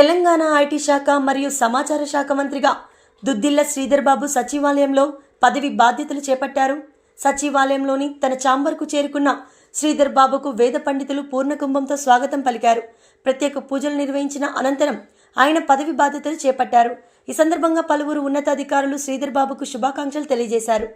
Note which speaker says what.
Speaker 1: Telangana IT శాఖ మరియు సమాచార శాఖ మంత్రిగా దుద్దిల్ల శ్రీధర్ బాబు సచివాలయంలో పదవి బాధ్యతలు చేపట్టారు. సచివాలయంలోని తన ఛాంబర్కు చేరుకున్న శ్రీధర్ బాబుకు వేద పండితులు పూర్ణకుంభంతో స్వాగతం పలికారు. ప్రత్యేక పూజలు నిర్వహించిన అనంతరం ఆయన పదవి బాధ్యతలు చేపట్టారు. ఈ సందర్భంగా పలువురు ఉన్నతాధికారులు శ్రీధర్ బాబుకు శుభాకాంక్షలు తెలియజేశారు.